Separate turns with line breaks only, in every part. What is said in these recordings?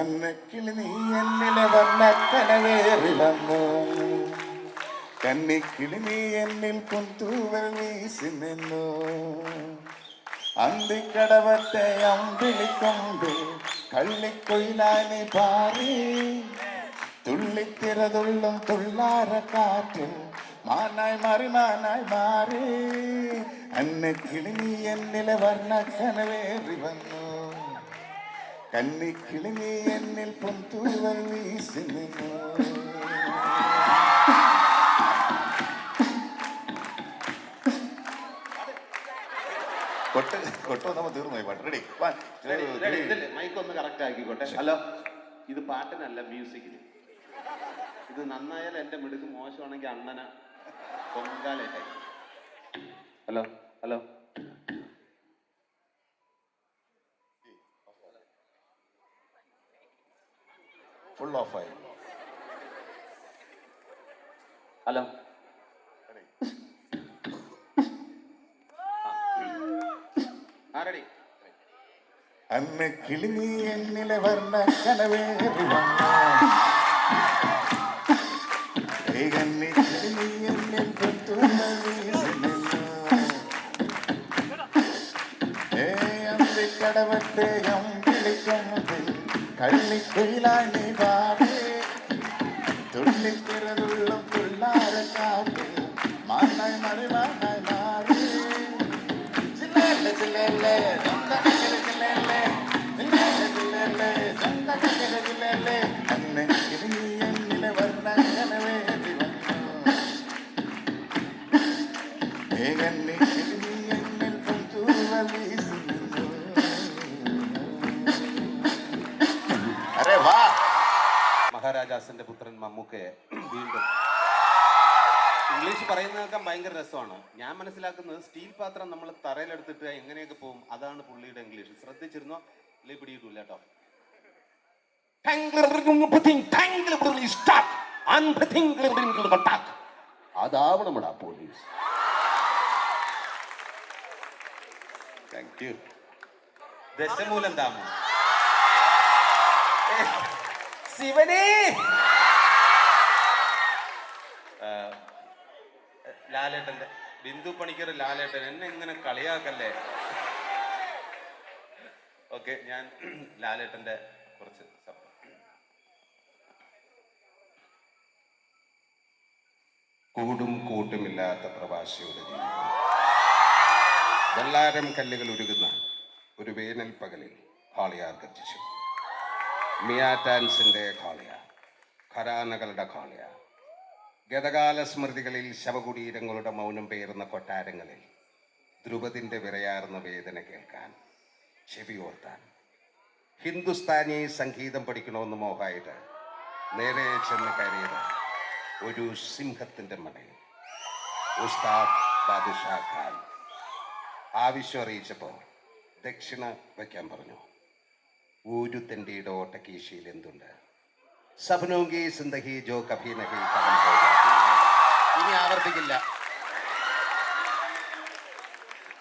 അന്നക്കിളി നീ എന്നിലെ വന്ന കനവേറി വന്നു കന്നിക്കിളി നീ എന്നിൽ പുന്തൂവൽ വീശി നിന്നു. അന്തിക്കടവത്തെ അമ്പിളിക്കൊണ്ട് കള്ളിക്കൊയിലാനി പാറി. തുള്ളിത്തിരതുള്ളും തുള്ളാര കാറ്റിൽ മാനായി മാറി മാനായി മാറി. അന്നക്കിളി നീ എന്നിലെ വർണ കനവേറി വന്നു. എന്നിൽ പൊന്തൂവൽ കൊട്ട് കൊട്ട് നമ്മൾ തീർന്നു പാട്ട്. റെഡി
മൈക്ക് ഒന്ന് കറക്റ്റ് ആക്കിക്കോട്ടെ ഹലോ ഇത് പാട്ടിനല്ല മ്യൂസിക്കിന് ഇത് നന്നായാൽ എന്റെ മിടുക്ക് മോശമാണെങ്കിൽ അണ്ണന പൊങ്കാലായിട്ട് ഹലോ ഹലോ.
ഫുൾ ഓഫ് ആയി.
ഹലോ. ആ റെഡി
അന്ന് കിളിനി എന്നിലെ വർണ കനവേറി വന്നു. ഏ കന്നി കിളി നീ എന്നിൽ പൊന്തൂവൽ വീശി നിന്നു ഏ അന്തിക്കടവത്തെ അമ്പിളിക്കൊമ്പതിൽ കള്ളിക്കുയിലാണി പാടി തുള്ളിത്തിരതുള്ളും തുള്ളാര കാറ്റിൽ മാനായി മറി മാനായി മാറി ചില്ലേലെ ചില്ലേലെ ചന്തക്കര ചില്ലേലെ ചില്ലേലെ ചില്ലേലെ ചന്തക്കര ചില്ലേലെ അന്ന് കിളി എന്നിലെ വർണകനവേറി വന്നു ഏകന്നി കിളി എന്നിൽ
മഹാരാജാസിന്റെ പുത്രൻ മമ്മൂക്കയെ വീണ്ടും. ഇംഗ്ലീഷ് പറയുന്നതൊക്കെ ഭയങ്കര രസമാണ്. ഞാൻ മനസ്സിലാക്കുന്നത് സ്റ്റീൽ പാത്രം നമ്മൾ തറയിലെടുത്തിട്ട് എങ്ങനെയൊക്കെ പോകും അതാണ് പുള്ളിയുടെ ഇംഗ്ലീഷ്. ശ്രദ്ധിച്ചിരുന്നോ? ഇല്ലേ പിടിയിട്ടില്ല കേട്ടോ. അതാവണമടാ പോലീസ് ദശമൂലം ദാമോ. ശിവനേ. ലാലേട്ടന്റെ ബിന്ദു പണിക്കർ ലാലേട്ടൻ എന്നെ ഇങ്ങനെ കളിയാക്കല്ലേ? ഓക്കെ ഞാൻ ലാലേട്ടന്റെ കുറച്ച് ശബ്ദം കൂടും കൂട്ടുമില്ലാത്ത പ്രവാസിയുടെ ജീവിതം. വെള്ളാരം കല്ലുകൾ ഉരുകുന്ന ഒരു വേനൽ പകലിൽ ഹാളിയാർ ഗർജിച്ചു. മിയാറ്റാൻസിന്റെ ഖാളിയ ഖരാനകളുടെ ഖാളിയ ഗതകാല സ്മൃതികളിൽ ശവകുടീരങ്ങളുടെ മൗനം പേറുന്ന കൊട്ടാരങ്ങളിൽ ധ്രുപതിന്റെ വിറയാർന്ന വേദന കേൾക്കാൻ ചെവിയോർത്താൻ ഹിന്ദുസ്ഥാനി സംഗീതം പഠിക്കണമെന്ന് മോഹായിട്ട് നേരെ ചെന്ന് കയറിയത് ഒരു സിംഹത്തിന്റെ മടയിൽ ഉസ്താദ് ബാദുഷാ ഖാൻ. ആവശ്യം അറിയിച്ചപ്പോൾ ദക്ഷിണ വയ്ക്കാൻ പറഞ്ഞു. ഒരു തെണ്ടിയുടെ ഓട്ടക്കീശയിൽ എന്തുണ്ട്? സപ്നോങ്കി സിന്ദഹി ജോ കഭി നഹി ഇനി ആവർത്തിക്കില്ല.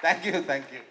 Thank you thank you